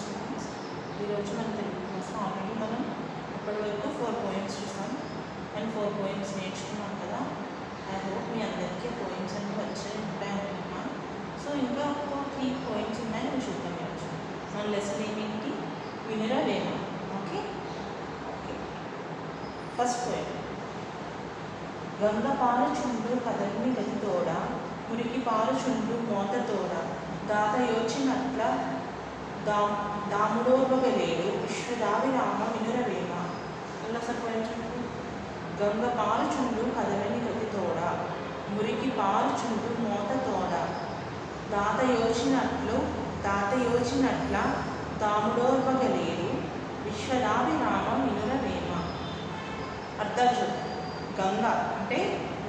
Students ఈరోజు మన తెలుగు కోసం ఆల్రెడీ మనం ఇప్పటి వరకు ఫోర్ పోయిమ్స్ చూసాం. అండ్ ఫోర్ పోయిమ్స్ నేర్చుకున్నాం కదా. ఐ హోప్ మీ అందరికీ పోయిమ్స్ అన్ని వచ్చే ఉంటాయి అనుకుంటున్నా సో ఇంకా ఒక త్రీ పోయిమ్స్ ఉన్నాయి. అవి చూద్దాం ఈరోజు. మన లెసన్ ఏమిటి వినరా Vema okay okay first poem Ganga చుండు కదలిని గతితోడ మురికి పారుచుండు మోతతోడ దాత యోచినట్ల దా దాముడోపగలేడు విశ్వదావిరామ వినురవేమ. అలా సరిపోయించండి గంగ పాలుచుండు కదలని గతితోడ మురికి పాలుచుండు మోత తోడ దాత యోచినట్లు దాత యోచినట్ల దాముడోర్వగలేడు విశ్వదావి రామ వినురవేమ. అర్థాలు గంగ అంటే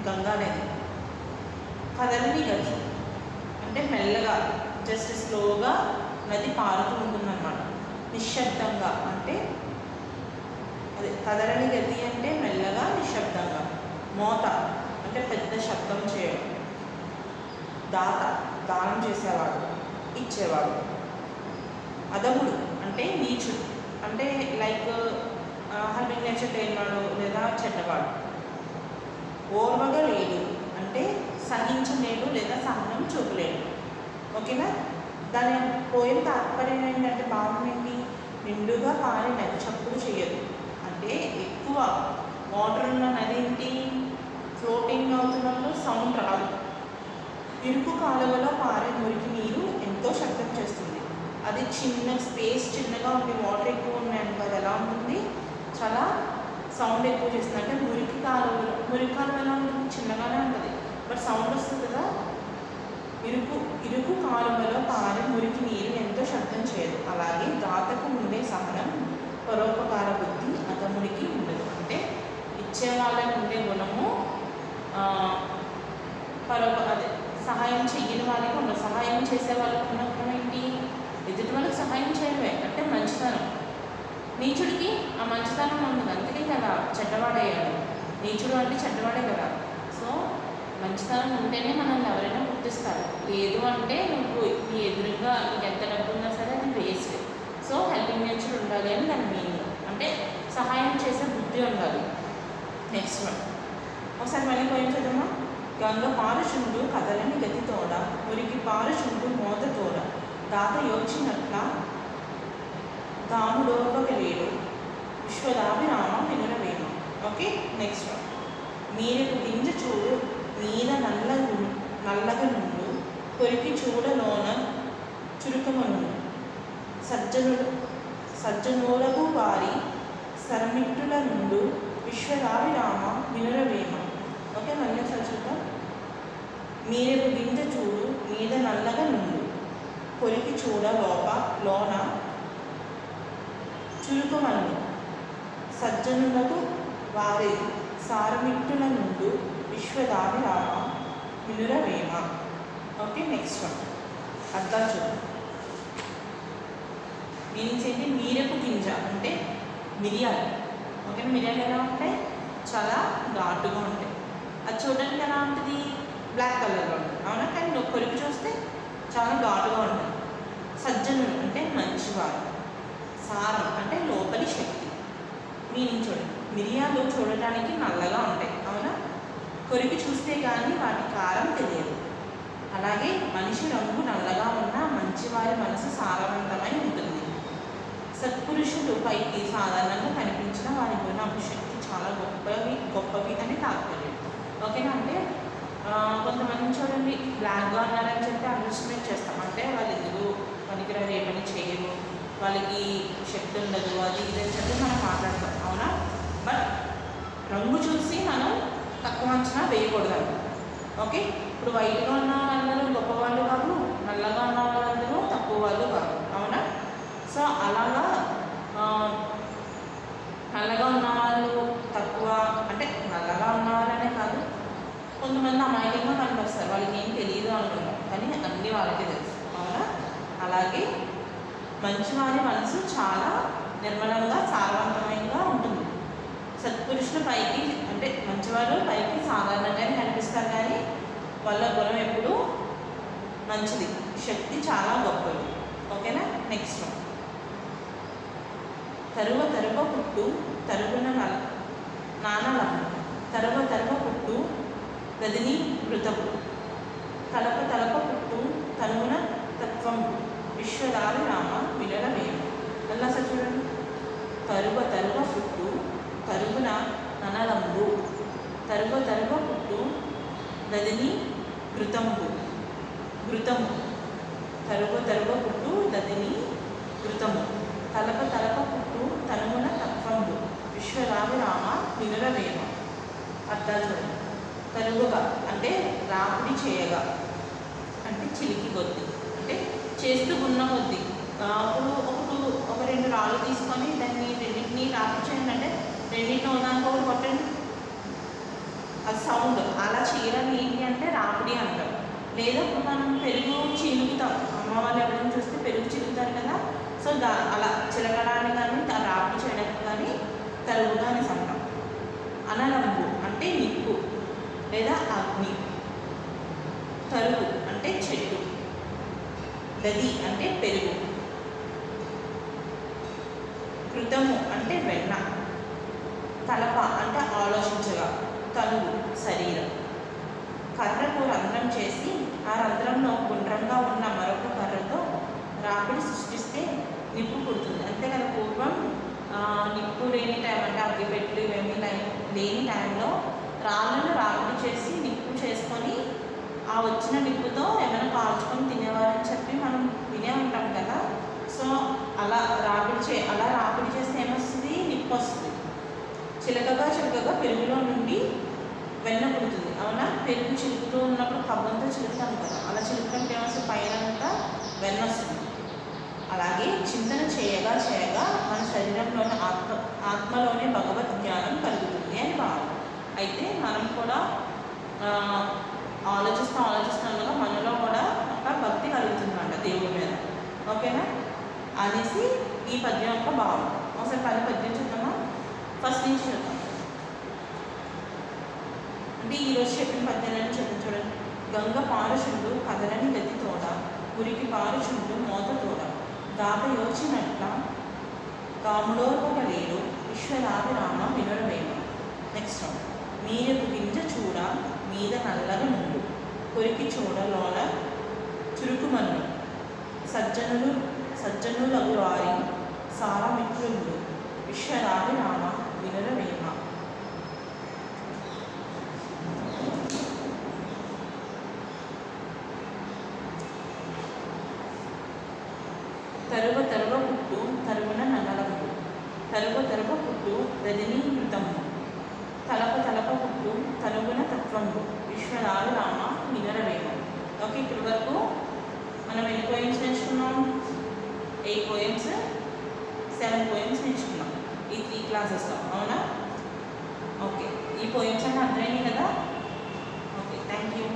గంగా నది కదలని గతి అంటే మెల్లగా జస్ట్ స్లోగా నది పారుతూ ఉంటుందన్నమాట. నిశ్శబ్దంగా. అంటే అదే కదలని గతి అంటే మెల్లగా నిశ్శబ్దంగా. మోత. అంటే పెద్ద శబ్దం చేయడం. దాత. దానం చేసేవాడు. ఇచ్చేవాడు. అదముడు అంటే నీచుడు. అంటే లైక్ హెల్పింగ్ నేచర్ లేనివాడు లేదా చెడ్డవాడు. ఓర్వగా లేడు అంటే సహించలేడు లేదా సహనం చూపలేడు. ఓకేనా? దాని పోయిన తాత్పర్యం ఏంటంటే భావం ఏంటి? నిండుగా పారే నది చప్పుడు చేయదు. అంటే ఎక్కువ వాటర్ ఉన్న నది ఏంటి? ఫ్లోటింగ్ అవుతున్నప్పుడు సౌండ్ రాదు. ఇరుకు కాలువలో పారే మురికి నీరు ఎంతో శబ్దం చేస్తుంది. అది చిన్న స్పేస్ చిన్నగా ఉంది. వాటర్ ఎక్కువ ఉన్నాయనుకో అది ఎలా ఉంటుంది? చాలా సౌండ్ ఎక్కువ చేస్తుంది. అంటే మురికి కాలువలో మురికి కాలువ ఎలా ఉంటుంది? చిన్నగానే ఉంటుంది. బట్ సౌండ్ వస్తుంది కదా. ఇరుకు ఇరుకు కాలువలో పారే మురికి నీరు ఎంతో శబ్దం చేయదు. అలాగే దాతకు ఉండే సహనం పరోపకార బుద్ధి అతముడికి ఉండదు. అంటే ఇచ్చే వాళ్ళకి ఉండే గుణము పరోప అదే సహాయం చెయ్యని వాళ్ళకి ఉండదు. సహాయం చేసే వాళ్ళకి ఉన్న గుణం ఏంటి? ఎదుటి వాళ్ళకి సహాయం చేయడమే. అంటే మంచితనం. నీచుడికి ఆ మంచితనం ఉంది అందుకే కదా చెడ్డవాడయ్యాడు. నీచుడు అంటే చెడ్డవాడే కదా. సో మంచితనం ఉంటేనే మనల్ని ఎవరైనా గుర్తిస్తారు. లేదు అంటే నువ్వు నీ ఎదురుగా నీకు ఎంత డబ్బు ఉన్నా సరే అది వేస్ట్. సో హెల్పింగ్ నేచర్ ఉండాలి అని దాని మీనింగ్. అంటే సహాయం చేసే బుద్ధి ఉండాలి. నెక్స్ట్ వన్ ఒకసారి మళ్ళీ పోయిన చదమ్మా గంగ పారుషుండు కదలని గతితోడ మురికి పారుషుండు మోతతోడ దాత యోచినట్ల దాముడోపగలేడు విశ్వదాభిరామ వినురవేమ ఓకే నెక్స్ట్ వన్ మీరు గింజ చూడు నీల నల్ల నల్లగ నుండు కొరికి చూడలోన చురుకమను సజ్జనుడు సజ్జనోలకు వారి శరమిట్టుల నుండు విశ్వదాభిరామ వినురవేమ. ఓకే మళ్ళీ ఒకసారి మీరు గింజ చూడు మీద నల్లగా నుండు కొరికి చూడ లోప లోన చురుకమనుడు సజ్జనులకు వారి సారమిట్టుల నుండు విశ్వదాభిరామ వినురవేమ ఓకే నెక్స్ట్ వన్ అర్థం చూద్దాం మీనింగ్స్ ఏంటి మీరపు గింజ అంటే మిరియాలు. ఓకే మిరియాలు ఎలా ఉంటాయి? చాలా ఘాటుగా ఉంటాయి. అది చూడడానికి ఎలా ఉంటుంది? బ్లాక్ కలర్లో ఉంటుంది. అవునా? కానీ నువ్వు కొరికి చూస్తే చాలా ఘాటుగా ఉంటుంది. సజ్జనుడు అంటే మంచివారు. సారం అంటే లోపలి శక్తి. మీనింగ్ చూడండి. మిరియాలు చూడటానికి నల్లగా ఉంటాయి. అవునా? కొరికి చూస్తే కానీ వాటి కారం తెలియదు. అలాగే మనిషి రంగు నల్లగా ఉన్న మంచివారి మనసు సారవంతమై ఉంటుంది. సత్పురుషులు పైకి సాధారణంగా కనిపించిన వారి గుణపు శక్తి చాలా గొప్పవి గొప్పవి అని తాత్పర్యం. ఓకేనా అంటే కొంతమంది చూడండి బ్లాక్గా ఉన్నారని చెప్పి అండర్స్టిమేట్ చేస్తాం. అంటే వాళ్ళు ఎందుకు పనికిరారు ఏమని చేయరు. వాళ్ళకి శక్తి ఉండదు అది ఇది అని చెప్పి మనం మాట్లాడతాం. అవునా? బట్ రంగు చూసి మనం తక్కువ అంచనా వేయకూడదు ఓకే? ఇప్పుడు వైట్గా ఉన్న వాళ్ళందరూ గొప్పవాళ్ళు కాదు నల్లగా ఉన్న వాళ్ళందరూ తక్కువ వాళ్ళు కాదు. అవునా? సో అలాగా నల్లగా ఉన్న వాళ్ళు తక్కువ అంటే నల్లగా ఉన్న వాళ్ళనే కాదు కొంతమంది అమాయకంగా కనిపిస్తారు. వాళ్ళకి ఏం తెలియదు అనుకుంటాం. కానీ అన్నీ వాళ్ళకి తెలుసు. అవునా? అలాగే మంచివారి మనసు చాలా నిర్మలంగా సారవంతమైనగా ఉంటుంది. సత్పురుషుల పైకి అంటే మంచివారు పైకి సాధారణంగానే కనిపిస్తారు కానీ వాళ్ళ గుణం ఎప్పుడూ మంచిది. శక్తి చాలా గొప్పది. ఓకేనా? నెక్స్ట్ తరువ తరువ పుట్టు తరుగున నల తరువ తరువ పుట్టు గదిని మృతము. తలప తలప పుట్టు తనువున తత్వం. విశ్వదావి రామ అల్లా సార్ చూడండి తరువ తరువ పుట్టు తరుగున ననలంబు తరువ తరువ పుట్టు దదిని ఘృతంబు ఘృతము తరువ తరువ పుట్టు దదిని ఘృతము తలప తలప పుట్టు తనుమున తత్వంబు. విశ్వరావి రామ వినురవేమ అర్థాలు చూడండి. తరుగుగా అంటే రాపిడి చేయగా. అంటే చిలికి కొద్ది. అంటే చేస్తూ ఉన్న కొద్ది. ఆ, అప్పుడు ఒక ఒక రెండు రాళ్ళు తీసుకొని దాన్ని రెండింటిని రాపిడి చేయండి అంటే రెండింటిని ఒకదానికి ఒకటి కొట్టండి. అది సౌండ్. అలా చేయడం ఏంటి అంటే రాపిడి అంటాం. లేదా మనం పెరుగు చినుకుతాం అమ్మ వాళ్ళు ఎవరైనా చూస్తే పెరుగు చిలుగుతారు కదా సో దా అలా చిలకడాన్ని కానీ దాని రాపిడి చేయడానికి కానీ తరుగుగా అని అంటాం అనలంబు అంటే నిప్పు లేదా అగ్ని. తరుగు అంటే చెట్టు. దది అంటే పెరుగు. కృతము అంటే వెన్న. కలప అంటే ఆలోచించగా. తనువు శరీరం. కర్రకు రంధ్రం చేసి ఆ రంధ్రంలో గుండ్రంగా ఉన్న మరొక రాపిడి సృష్టిస్తే నిప్పు పుడుతుంది. అంతే పూర్వం నిప్పు లేని టైం అంటే అగ్గిపెట్లు ఇవన్నీ లేని టైంలో రాళ్ళను రాపిడి చేసి నిప్పు చేసుకొని ఆ వచ్చిన నిప్పుతో ఏమైనా కాల్చుకొని తినేవారని చెప్పి మనం వినే ఉంటాం కదా. సో అలా రాపిడి చే అలా రాపిడి చేస్తే ఏమొస్తుంది? నిప్పు వస్తుంది. చిలకగా చిలకగా పెరుగులో నుండి వెన్న పుడుతుంది. అవునా? పెరుగు చిలుకుతూ ఉన్నప్పుడు కవ్వంతో చిలుకుతాం కదా. అలా చిలుకుతుంటే ఏమొస్తుంది? పైన అంతా వెన్న వస్తుంది. అలాగే చింతన చేయగా చేయగా మన శరీరంలోని ఆత్మ ఆత్మలోనే భగవత్ జ్ఞానం కలుగుతుంది అని భావం. అయితే మనం కూడా ఆలోచిస్తూ ఆలోచిస్తుండగా మనలో కూడా ఒక భక్తి కలుగుతుందంట దేవుడి మీద. ఓకేనా? అనేసి ఈ పద్యం యొక్క భావం. ఒకసారి పది పద్యం చూద్దామా? ఫస్ట్ నుంచి చూద్దాం. అంటే ఈరోజు చెప్పిన పద్యాలను చూద్దాం చూడండి. గంగ పారుషుడు కదలని గతి తోడ ఉరికి పారుషుడు మోత తోడ. గాథ యోచినట్ల కాముడోర్వలేడు విశ్వనాభిరామ వినురవేమ నెక్స్ట్ మీరకు గింజ చూడ మీద నల్లగా నుండు కొరికి చూడలోల చురుకుమన్ను సజ్జనులు సజ్జనులగు వారి సారమిత్రులు విశ్వనాభిరామ వినురవేమ తరువ తరువ పుట్టు తరువున నన్నలము తరువ తరువ పుట్టు రజనీ కృతము తలప తలప పుట్టు తనుగున తత్వము విశ్వరాలు రామ వినరవేమ ఓకే ఇప్పటి వరకు మనం ఎన్ని పోయిమ్స్ నేర్చుకున్నాం? ఎయిట్ పోయిమ్స్ సెవెన్ పోయిమ్స్ నేర్చుకున్నాం ఈ త్రీ క్లాసెస్లో అవునా? ఓకే ఈ పోయిమ్స్ అంటే అర్థమైంది కదా? Okay thank you